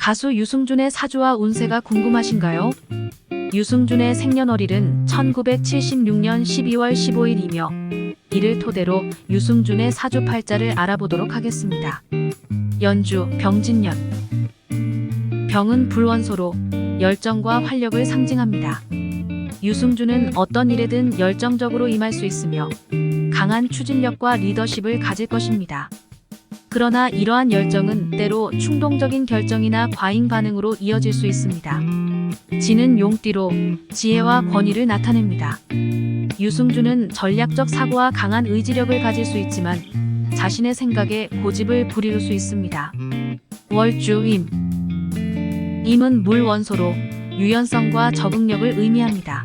가수 유승준의 사주와 운세가 궁금하신가요? 유승준의 생년월일은 1976년 12월 15일이며 이를 토대로 유승준의 사주 팔자를 알아보도록 하겠습니다. 연주 병진년 병은 불원소로 열정과 활력을 상징합니다. 유승준은 어떤 일에든 열정적으로 임할 수 있으며 강한 추진력과 리더십을 가질 것입니다. 그러나 이러한 열정은 때로 충동적인 결정이나 과잉 반응으로 이어질 수 있습니다. 지는 용띠로 지혜와 권위를 나타냅니다. 유승준은 전략적 사고와 강한 의지력을 가질 수 있지만 자신의 생각에 고집을 부릴 수 있습니다. 월주임 임은 물 원소로 유연성과 적응력을 의미합니다.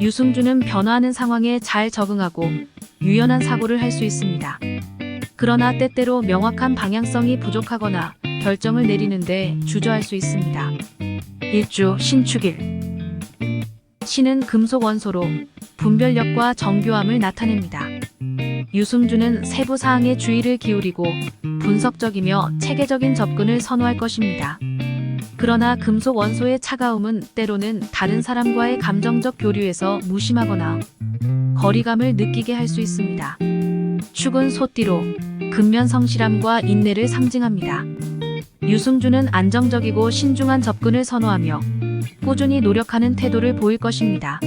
유승준은 변화하는 상황에 잘 적응하고 유연한 사고를 할 수 있습니다. 그러나 때때로 명확한 방향성이 부족하거나 결정을 내리는데 주저할 수 있습니다. 일주 신축일 신은 금속 원소로 분별력과 정교함을 나타냅니다. 유승준은 세부 사항에 주의를 기울이고 분석적이며 체계적인 접근을 선호할 것입니다. 그러나 금속 원소의 차가움은 때로는 다른 사람과의 감정적 교류에서 무심하거나 거리감을 느끼게 할 수 있습니다. 축은 소띠로 근면 성실함과 인내를 상징합니다. 유승준은 안정적이고 신중한 접근을 선호하며 꾸준히 노력하는 태도를 보일 것입니다.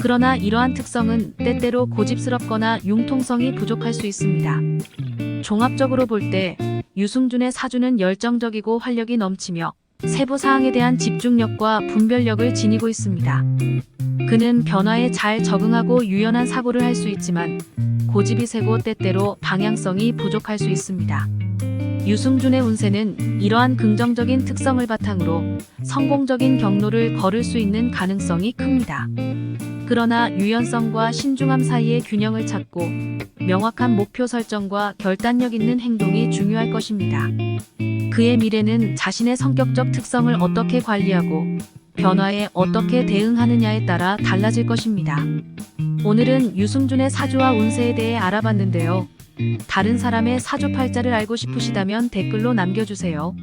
그러나 이러한 특성은 때때로 고집스럽거나 융통성이 부족할 수 있습니다. 종합적으로 볼 때 유승준의 사주는 열정적이고 활력이 넘치며 세부 사항에 대한 집중력과 분별력을 지니고 있습니다. 그는 변화에 잘 적응하고 유연한 사고를 할 수 있지만 고집이 세고 때때로 방향성이 부족할 수 있습니다. 유승준의 운세는 이러한 긍정적인 특성을 바탕으로 성공적인 경로를 걸을 수 있는 가능성이 큽니다. 그러나 유연성과 신중함 사이의 균형을 찾고 명확한 목표 설정과 결단력 있는 행동이 중요할 것입니다. 그의 미래는 자신의 성격적 특성을 어떻게 관리하고 변화에 어떻게 대응하느냐에 따라 달라질 것입니다. 오늘은 유승준의 사주와 운세에 대해 알아봤는데요. 다른 사람의 사주 팔자를 알고 싶으시다면 댓글로 남겨주세요.